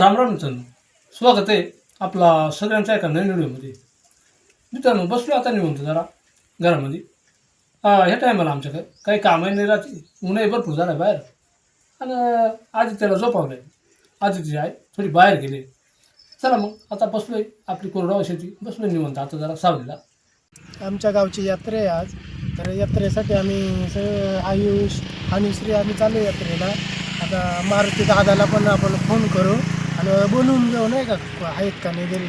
रामराम मित्रांनो. स्वागत आहे आपला सगळ्यांचा एका नवीन व्हिडिओमध्ये. मित्रांनो बसलो आता निवंत जरा घरामध्ये. ह्या टायमाला आमच्याकडे काही कामही नाही राहते. उन्हाही भरपूर झालं बाहेर. आणि आधी त्याला झोपावलं आहे आदित्य आहे थोडी बाहेर गेली चला मग आता बसलोय आपली कोरडाव शेती. बसलोय निवंत आता जरा सावलीला. आमच्या गावची यात्रा आहे आज. तर यात्रेसाठी आम्ही आयुष आणि श्री आम्ही चालू यात्रेला. आता मारुती दादाला पण आपण फोन करू. आणि बोलवून घेऊ नाही का आहेत का नाही घरी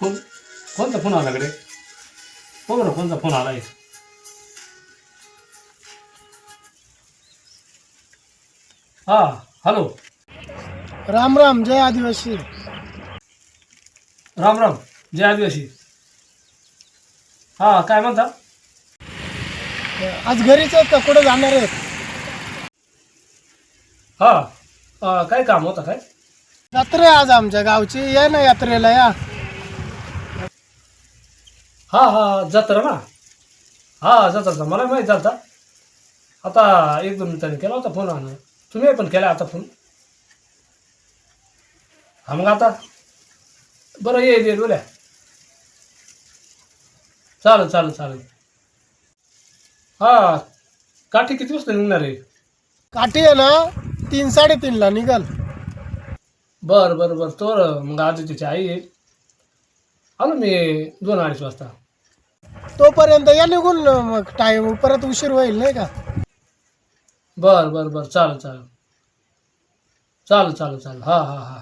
फोन कोणता फोन आला कडे हो बरं कोणता फोन आला आहे हां हॅलो राम राम जय आदिवासी राम राम जय आदिवासी हां काय म्हणता आज घरीच आहेत का? कुठं जाणार आहेत? हां काय काम होतं काय? यात्रा आहे आज आमच्या गावची. या ना यात्रेला या. हां हां जत्रा ना? हां जत्राचा मला माहीत झालता. आता एक दोन मिनिटांनी केला होता फोन आणा तुम्ही पण केला आता फोन. हा मग आता. बरं ये ये बोल्या चालेल चालेल चालेल. हां काठी किती वाजता निघणार आहे? काठी आहे ना तीन साडेतीनला निघाल. बरं बरं बरं. तर मग आदित्यची आई आहे. आलो मी दोन अडीच वाजता. तोपर्यंत या निघून मग टाईम परत उशीर होईल नाही का? बरं बरं बरं. चालेल चालेल. चालेल चालेल चालेल. हां हां हां.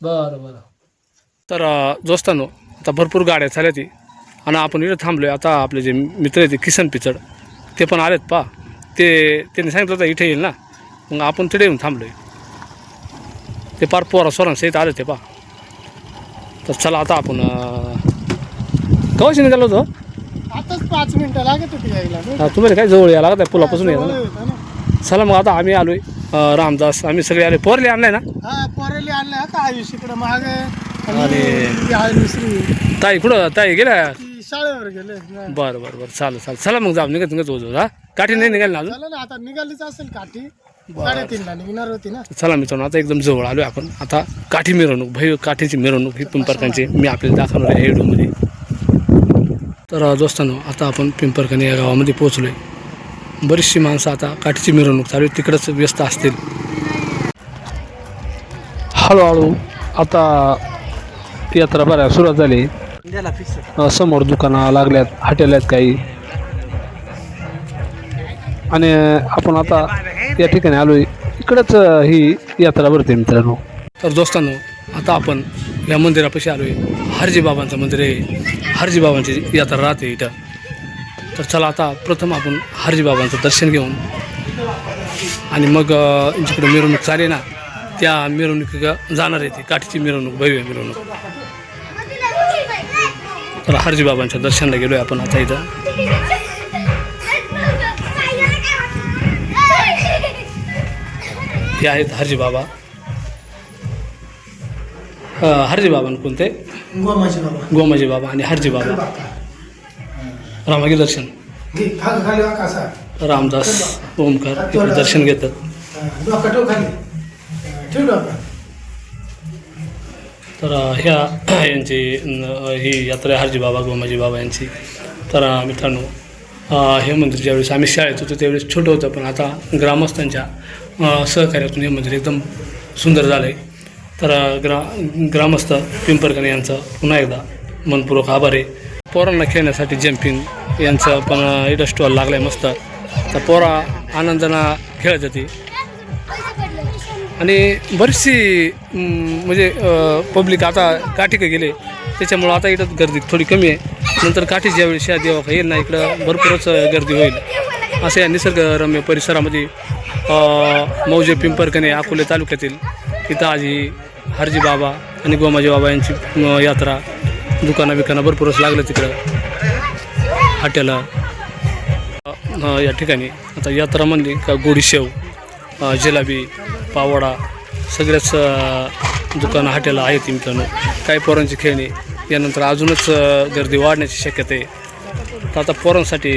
बरं बरं. तर दोस्तांनो आता भरपूर गाड्या झाल्या ती. आणि आपण इथं थांबलो आहे आता आपले जे मित्र आहेत ते किसन पिचड ते पण आलेत पा ते त्यांनी सांगितलं होतं इथे येईल ना. मग आपण तिथे येऊन थांबलो आहे ते पार पोरा सोरांसहित आले ते पा तर चला आता आपण कवाशी निघालो होतो? आताच पाच मिनिटं लागत होती यायला? हा, तुम्हाला काय जवळ यायला लागत आहे पुलापासून यायला ना. चला मग आता आम्ही आलोय अं, रामदास. आम्ही सगळे आले. पोरले आणलाय ना? हा पोरेली आणलं का आयुष इकडं मागे. आणि ती आहे दुसरी. ताई कुठं? ताई गेल्या? शाळेवर गेले. बरं बरं बरं. चालेल चालेल. चला मग जाऊ. निघत निघत जाऊ हा? काठी नाही निघाली ना अजून? चला ना आता निघालीच असेल काठी. साडेतीनला निघणार होती ना. चला मित्रांनो आता एकदम जवळ आलोय आपण. आता काठी मिरवणूक भय काठीची मिरवणूक ही पिंपरकांची मी आपल्याला दाखवणार आहे व्हिडिओमध्ये. तर अं, दोस्तांनो आता आपण पिंपरकणी या गावामध्ये पोहोचलोय. बरीचशी माणसं आता काठीची मिरवणूक चालू आहे. तिकडंच व्यस्त असतील. हळूहळू आता यात्रा बऱ्या सुरुवात झाली. अं, समोर दुकानं लागल्यात हॉटेल आहेत काही. आणि आपण आता या ठिकाणी आलोय. इकडंच अं, ही यात्रा भरते मित्रांनो. तर दोस्तांनो आता आपण या मंदिरापाशी आलोय. हरजी बाबांचं मंदिर आहे. हरजी बाबांची यात्रा राहते इथं. तर चला आता प्रथम आपण हरजी बाबांचं दर्शन घेऊन. आणि मग अं, जिकडे मिरवणूक चालेल ना त्या मिरवणुकीला जाणार आहे ती काठीची मिरवणूक भव्य मिरवणूक. तर हरजी बाबांच्या दर्शनाला गेलोय आपण आता इथं हे आहेत हरजी बाबा हरजी बाबा कोणते गोमाजी बाबा आणि हरजी बाबा रामागी दर्शन हा रामदास ओमकार दर्शन घेतात तर ह्या यांची ही यात्रा हरजी बाबा गोमाजी बाबा यांची. तर मित्रांनो हे मंदिर ज्यावेळेस आम्ही शाळेत होतो त्यावेळेस छोटं होतं पण आता ग्रामस्थांच्या सहकार्यातून हे मंदिर एकदम सुंदर झालं आहे तर ग्रा ग्रामस्थ पिंपरकर यांचं पुन्हा एकदा मनपूर्वक आभार आहे. पोरांना खेळण्यासाठी जम्पिंग यांचं पण अ, इथं स्टॉल लागलं आहे मस्त. तर पोरा आनंदानं खेळत होती आणि बरीचशी म्हणजे पब्लिक आता काठीकडे गेले. त्याच्यामुळं आता इथं गर्दी थोडी कमी आहे. नंतर काठी ज्यावेळी शा देवा येईल ना इकडं भरपूरच गर्दी होईल. असं या निसर्गरम्य परिसरामध्ये मौजे पिंपरकणे अकोले तालुक्यातील इथं आज ही हरजी बाबा आणि गोमाजी बाबा यांची यात्रा दुकानं बिकानं भरपूरच लागलं तिकडं. हॉटेलं या ठिकाणी. आता यात्रा म्हणली का गोडी शेव जिलाबी पावडा सगळ्याच दुकानं हॉटेलं आहेत मित्रांनो काही पोरांची खेळणी यानंतर अजूनच गर्दी वाढण्याची शक्यता आहे. तर आता पोरांसाठी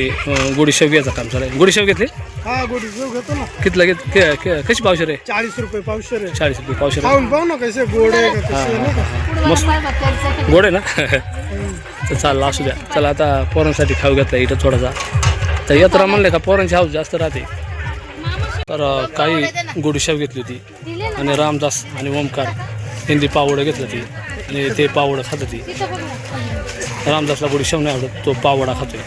गोडी शेवग्याचं काम चालू आहे. गोडी शेव घेतली? हा गोडी घेऊ घेतो ना. कितला घेत के- के- कशी पावशे रे चाळीस रुपये पावशे रे चाळीस रुपये पावशे रे खाऊन पाहू ना कसे गोड आहे का कसे आहे, नाही का? मस्त. गोड आहे ना? तर चाललं असू द्या. चला आता पोरांसाठी खाऊ घेतला इथं थोडासा. तर यात्रा म्हणले का पोरांची हाऊस जास्त राहते. तर काही गोडी घेतली होती. आणि रामदास आणि ओमकार हिंदी पावडं घेतलं ती आणि ते पावडं खात होती. रामदासला गोडी नाही आवडत तो पावडा खातोय.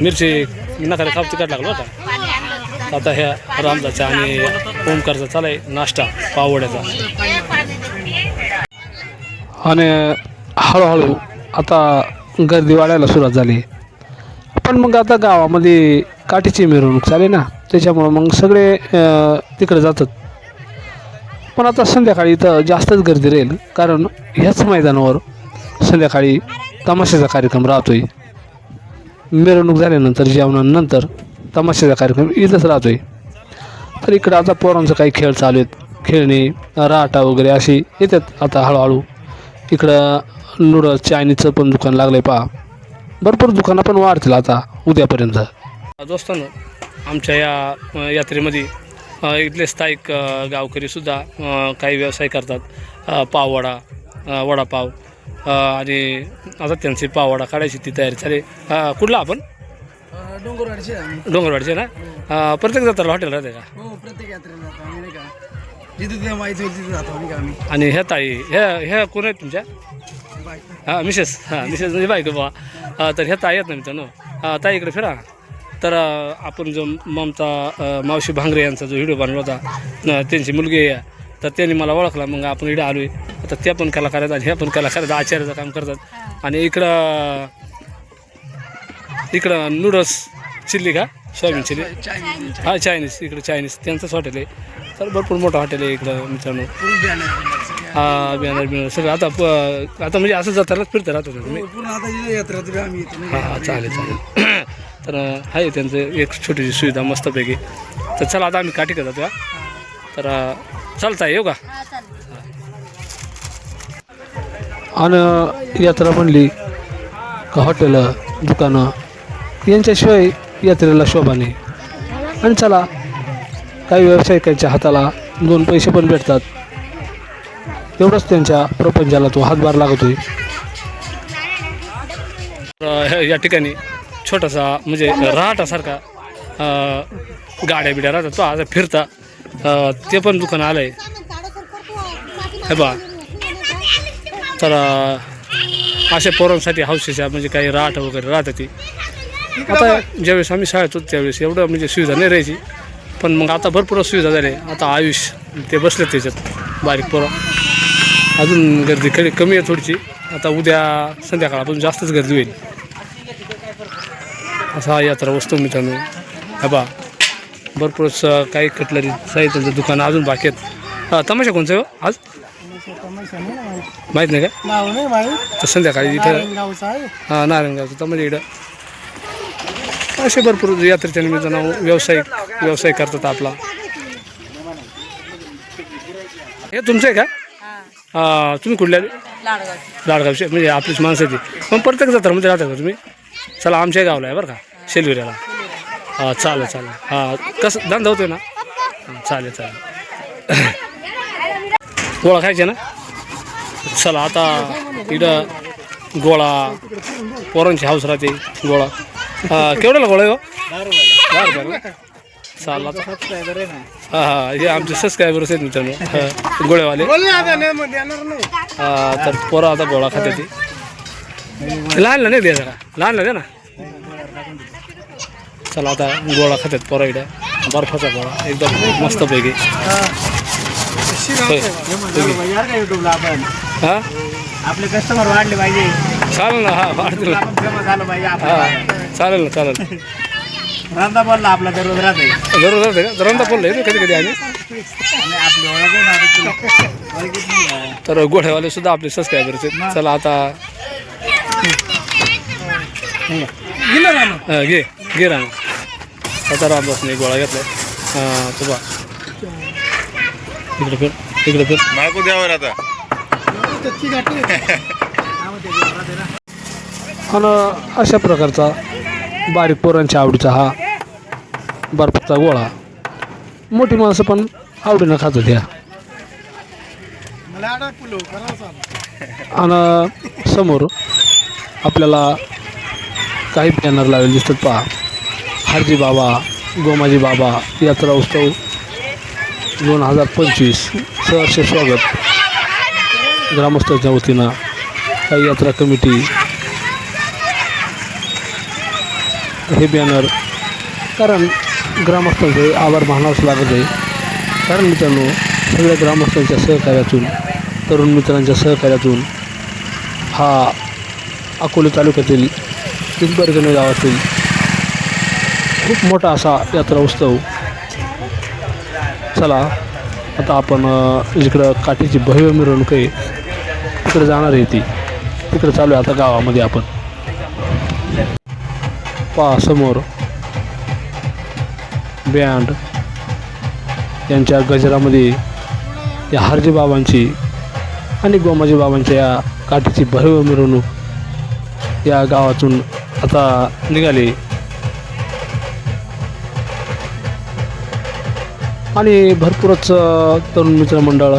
मिरची नकारे खाप काढ लागलो आता. आता ह्या रामदासचा आणि ओमकारचा चालाय नाश्ता पावड्याचा. आणि हळूहळू आता गर्दी वाढायला सुरुवात झाली. पण मग आता गावामध्ये काठीची मिरवणूक चालेल ना त्याच्यामुळं मग सगळे तिकडे जातात. पण आता संध्याकाळी इथं जास्तच गर्दी राहील कारण ह्याच मैदानावर संध्याकाळी तमाशाचा कार्यक्रम राहतोय. मिरवणूक झाल्यानंतर जेवणानंतर तमाशाचा कार्यक्रम इथंच राहतोय. तर इकडं आता पोरांचं काही खेळ चालू आहेत. खेळणी राटा वगैरे अशी येतात आता हळूहळू. इकडं नूडल्स चायनीजचं पण दुकान लागलं आहे पहा. भरपूर दुकानं पण वाढतील आता उद्यापर्यंत. दोस्तांनो आमच्या या यात्रेमध्ये इथले स्थायिक गावकरीसुद्धा काही व्यवसाय करतात. पाववडा वडापाव आणि आता त्यांची पाववडा काढायची ती तयारी चालेल. कुठला आपण? डोंगरवाडीचे डोंगरवाडचे ना? प्रत्येक जाताला हॉटेल राहते का? हो प्रत्येक यात्रेला नाही का? जिथे तिथे माहिती होईल तिथे जातो आम्ही? आणि ह्या ताई ह्या ह्या कोण आहेत तुमच्या? हां मिसेस हां मिसेस म्हणजे बायको बा तर ह्या ताई आहेत ना मित्रांनो. ताई इकडे फिरा. तर आपण जो ममता मावशी भांगरे यांचा जो व्हिडिओ बनवला होता त्यांची मुलगी आहे. तर त्यांनी मला ओळखला. मग आपण इकडे आलो आहे आता त्या पण कलाकार आहेत आणि ह्या पण कलाकार आहेत आचार्याचं काम करतात. आणि इकडं इकडं नूडल्स चिल्ली का? सोयाबीन चिल्ली हा चायनीज इकडं चायनीज त्यांचंच हॉटेल आहे. तर भरपूर मोठं हॉटेल आहे इकडं मित्रांनो. हा बॅनर बिनर सगळं. आता प- आता म्हणजे असं जातानाच फिरता राहतो तुम्ही? हा हा चालेल चालेल. तर आहे त्यांचं एक छोटीशी सुविधा मस्तपैकी. तर चला आता आम्ही काठी जातो का तर अं, चालता येऊ का? आणि यात्रा म्हणली का हॉटेलं दुकानं? यांच्याशिवाय यात्रेला शोभा नाही आणि चला काही व्यावसायिकांच्या हाताला दोन पैसे पण भेटतात. एवढंच त्यांच्या प्रपंचाला तो हातभार लागतोय. अ, या ठिकाणी छोटासा म्हणजे राहाटासारखा गाड्या बिड्या राहतात. तो आता फिरता ते पण दुकान आलं आहे हे बा तर अशा पोरांसाठी हौसेच्या म्हणजे काही राहट वगैरे राहतात ती. आता ज्यावेळेस आम्ही शाळेत होतो त्यावेळेस एवढं म्हणजे सुविधा नाही राहायची. पण मग आता भरपूर सुविधा झाल्या आता आयुष ते बसले त्याच्यात बारीक पोरं. अजून गर्दी कमी कमी आहे थोडीशी. आता उद्या संध्याकाळपासून जास्तच गर्दी होईल. असा हा यात्रा वस्तू मित्रांनो. हा बा भरपूरच काही कटलरी साहित्याचं दुकान अजून बाकी आहेत. तमाशा कोणचं आहे हो? आज? माहीत नाही का? तर संध्याकाळी इथं हां नारायणगावचं. तमाशा इकडं असे भरपूर यात्रेच्या निमित्तानं व्यावसायिक व्यवसाय करतात आपला. हे तुमचं आहे का? हां. तुम्ही कुठल्या लाडगावचे म्हणजे आपलीच माणसं ती. पण प्रत्येक जत्रामध्ये राहता का तुम्ही? चला आमच्या गावला आहे बरं का शेलविऱ्याला. हां चालेल चालेल. हां कसं धंदा होतोय ना? चालेल चालेल. गोळा खायचे ना? चला आता इकडं गोळा पोरांची हाऊस राहते गोळा. हां केवढ्याला गोळा आहे हो? दहा रुपयाला ना? चालेल हां हां हे आमचे सबस्क्रायबर्स आहेत मित्रांनो. हां, गोळेवाले हा, तर पोरं आता गोळा खाते ती. लहानला नाही द्यायचा का लहानला द्या ना. चला आता गोळा खात्यात पोरं इकडं. बर्फाचा गोळा एकदम मस्तपैकी. होय. युट्यूबला आपण? हा? आपले कस्टमर वाढले पाहिजे. चालेल ना हा वाढतील. आपण फेमस झालं पाहिजे हा. चालेल ना चालेल. रंदा बोलला आपला दररोज राहते. जरूर जाते का? रंदा बोललं कधी कधी आम्ही. आणि आपली ओळख आहे ना आता तुला ओळखीत नाही का? तर गोळेवाले सुद्धा आपले सबस्क्रायबर्स आहेत. चला आता. गेलं ना मग. हा, घे घे राम. आता रामदासने गोळा घेतलाय. हां इकडे फिर इकडे फिर. मागू द्यावर आता. कच्ची गाठी आहे. हा, मग ते जे राहते ना. आणि अशा प्रकारचा बारीक पोरांच्या आवडीचा हा बर्फाचा गोळा. मोठी माणसं पण आवडीनं खात होत्या आणि समोर आपल्याला काही बॅनर लावलेले दिसतात पहा. हरजी बाबा गोमाजी बाबा यात्रा उत्सव दोन हजार पंचवीस. सहर्ष स्वागत. ग्रामस्थांच्या वतीनं काही यात्रा कमिटी हे बॅनर कारण ग्रामस्थांचे आभार मानावंच लागत आहे. कारण मित्रांनो सगळ्या ग्रामस्थांच्या सहकार्यातून तरुण मित्रांच्या सहकार्यातून हा अकोले तालुक्यातील पिंपरगणे गावातील खूप मोठा असा यात्रा उत्सव. चला आता आपण जिकडं काठीची भव्य मिरवणूक आहे. तिकडे जाणार आहे ती. तिकडे चालू आहे आता गावामध्ये आपण. पहा समोर बँड यांच्या गजरामध्ये या हरजी बाबांची आणि गोमाजी बाबांच्या या काठीची भरव मिरवणूक या गावातून आता निघाली. आणि भरपूरच तरुण मित्रमंडळ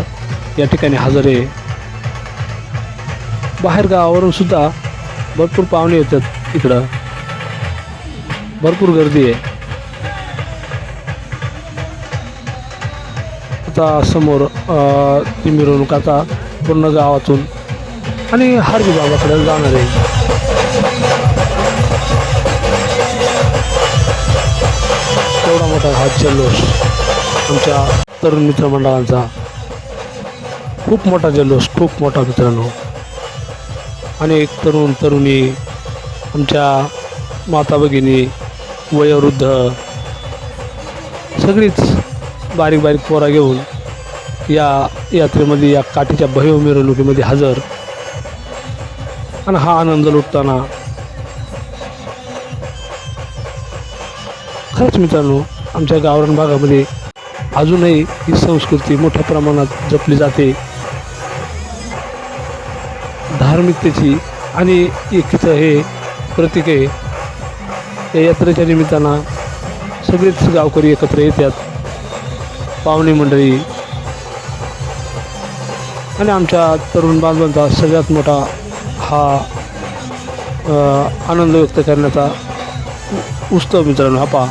या ठिकाणी हजर आहे. बाहेर गावावरून सुद्धा भरपूर पाहुणे येतात इकडं. भरपूर गर्दी आहे. आता समोर ती मिरवणूक आता पूर्ण गावातून आणि हारजी बाबाकडे जाणार आहे. तेवढा मोठा हा जल्लोष आमच्या तरुण मित्रमंडळांचा. खूप मोठा जल्लोष खूप मोठा मित्रांनो. अनेक तरुण तरुणी आमच्या माता भगिनी वयोवृद्ध सगळीच बारीक बारीक पोरा घेऊन या यात्रेमध्ये या काठीच्या भव्य मिरवणुकीमध्ये हजर. आणि हा आनंद लुटताना खरंच मित्रांनो आमच्या गावरान भागामध्ये अजूनही ही संस्कृती मोठ्या प्रमाणात जपली जाते. धार्मिकतेची आणि एकीचं हे प्रतीक आहे. या यात्रेच्या निमित्तानं सगळेच गावकरी एकत्र येतात. पाहुणे मंडळी आणि आमच्या तरुण बांधवांचा सगळ्यात मोठा हा आनंद व्यक्त करण्याचा उत्सव मित्रांनो हा पहा.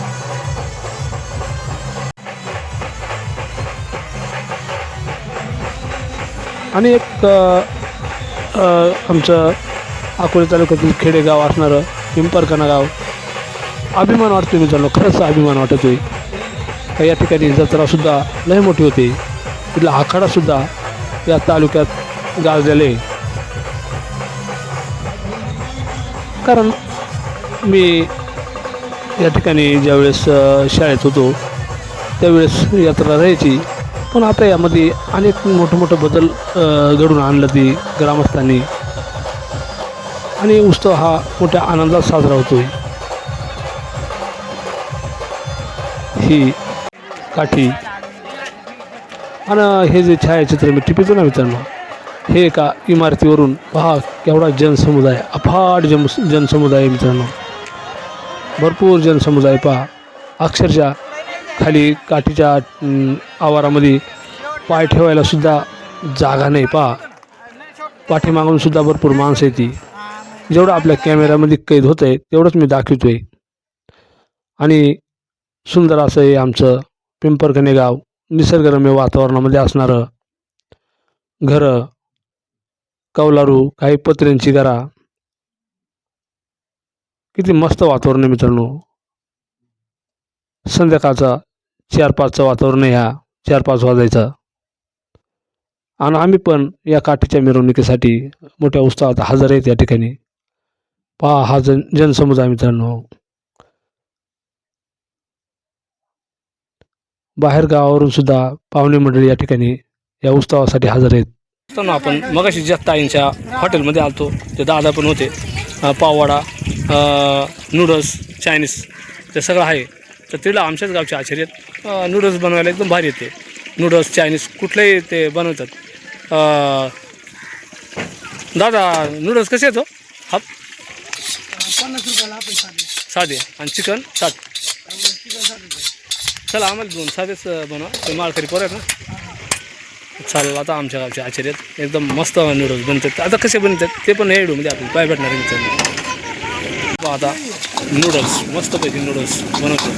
आणि एक आमचं अकोले तालुक्यातील खेडेगाव असणारं पिंपरकणा गाव. अभिमान वाटतो मित्रांनो खरंच अभिमान वाटतोय. का या ठिकाणी जत्रासुद्धा लय मोठी होते. तिथला आखाडासुद्धा या तालुक्यात गाजलेले कारण मी या ठिकाणी ज्यावेळेस शाळेत होतो त्यावेळेस यात्रा राहायची. पण आता यामध्ये अनेक मोठं मोठं बदल घडून आणलं ती ग्रामस्थांनी. आणि उत्सव हा मोठ्या आनंदात साजरा होतो आहे ही काठी. आणि हे जे छायाचित्र मी टिपितो ना मित्रांनो हे एका इमारतीवरून पहा केवढा जनसमुदाय अफाट जन जनसमुदाय मित्रांनो. भरपूर जनसमुदाय पहा. अक्षरशः खाली काठीच्या आवारामध्ये पाय ठेवायला सुद्धा जागा नाही पहा. पाठीमागून सुद्धा भरपूर माणसं येते जेवढं आपल्या कॅमेऱ्यामध्ये कैद होतं आहे तेवढंच मी दाखवतो आहे आणि सुंदर असं आहे आमचं पिंपरखने गाव निसर्गरम्य वातावरणामध्ये असणारं घरं कौलारू काही पत्र्यांची घरा. किती मस्त वातावरण आहे मित्रांनो. संध्याकाळचा चार पाचचं वातावरण आहे ह्या चार पाच वाजायचं. आणि आम्ही पण या काठीच्या मिरवणुकीसाठी मोठ्या उत्साहात हजर आहेत या ठिकाणी. पहा हा जन जनसमुदाय मित्रांनो. बाहेर गावावरून सुद्धा पाहुणे मंडळी या ठिकाणी या उत्सवासाठी हजर आहेत. असताना आपण मगाशी ज्या ताईंच्या हॉटेलमध्ये आलतो ते दादा पण होते. पाववाडा नूडल्स चायनीज ते सगळं आहे. तर तिला आमच्याच गावचे आचार्य आहेत. नूडल्स बनवायला एकदम भारी येते. नूडल्स चायनीज कुठलेही ते बनवतात. दादा नूडल्स कसे आहेत हो? हा पन्नास रुपयाला साधे. साधे. आणि चिकन? साठ चिकन साधे चला आम्हाला दोन साधेच बनवा. ते माळकरी पोर आहेत ना? चालेल आता आमच्या गावचे आचार्य आहेत. एकदम मस्त नूडल्स बनतात. आता कसे बनतात ते पण हे म्हणजे आपल्याला पाय भेटणार आहे आता नूडल्स मस्तपैकी नूडल्स बनवतो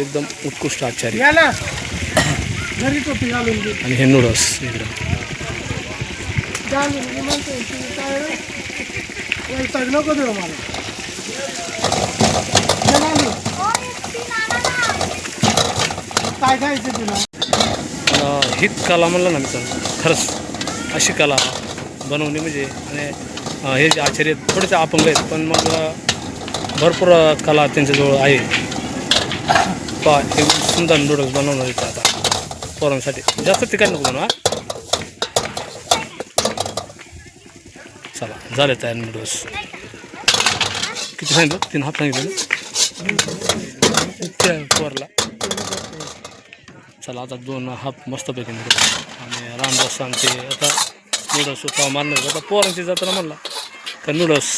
एकदम उत्कृष्ट आचार्य. घरी टोपी घालून दे. आणि हे नूडल्स एकदम घालून दे म्हणते तू काय रे? वैताग नको देऊ मला. ये घालून. काय खायचं तुला? अं, ही कला म्हणलं ना मित्रांनो. खरंच अशी कला बनवणे म्हणजे आणि अं, हे जे आचार्य आहेत, थोडेसे अपंग आहेत पण मग अं, भरपूर अं, कला त्यांच्याजवळ आहे. पा एकदम सुंदर नूडल्स बनवणार आहेत आता. पोरांसाठी. जास्त तिखट नको बनवा. चला झाले तयार नूडल्स किती सांगितलं? तीन हात सांगितलं त्या पोरला. चला आता दोन हाफ मस्तपैकी नूडल्स आणि रामदास सांगते आता नूडल्स उपाव मारणार आता पोरांची जत्रा म्हणला तर नूडल्स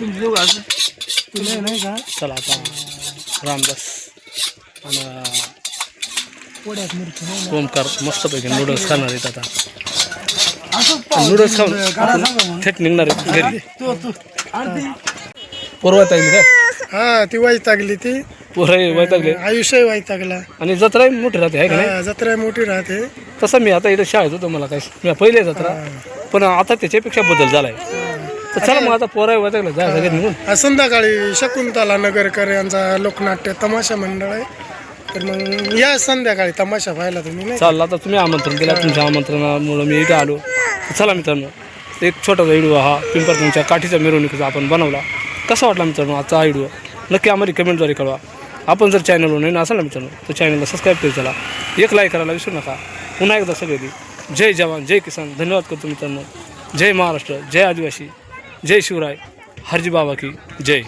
तुला नाही का चला आता रामदास. आणि. ओमकार मस्तपैकी नूडल्स खाणार आहेत आता. नूडल्स खाऊन. थेट निघणार आहेत घरी. तू तू आणि ती पोरवायत येईल काय हा ती वैतागली ती. पोरं वैतागले. आयुष्य वैतागला. आणि जत्रा मोठी राहते आहे का नाही? हा, जत्रा मोठी राहते. तसं मी आता इथं शाळेत होतो मला काय मी पहिले जत्रा. पण आता त्याच्यापेक्षा बदल झालाय. तर चला मग आता पोरा वैतागलं. जा सगळे निघून. संध्याकाळी शकुंतला नगरकर यांचा लोकनाट्य तमाशा मंडळ आहे. तर मग या संध्याकाळी तमाशा पाहायला तुम्ही नाही चाललं आता तुम्ही आमंत्रण दिलं तुमच्या आमंत्रणामुळं मी इथं आलो. तर चला मित्रांनो एक छोटासा व्हिडिओ हा पिंपर तुमच्या काठीच्या मिरवणुकीचा आपण बनवला. कसा वाटला मित्रांनो आजचा हा व्हिडिओ? नक्की आम्हाला कमेंटद्वारे कळवा. आपण जर चॅनलवर नवीन असाल ना मित्रांनो तर चॅनलला सबस्क्राईब करू चला. एक लाईक करायला विसरू नका. पुन्हा एकदा सगळे जय जवान जय किसान. धन्यवाद करतो मित्रांनो. जय महाराष्ट्र जय आदिवासी. जय शिवराय हरजी बाबा की जय।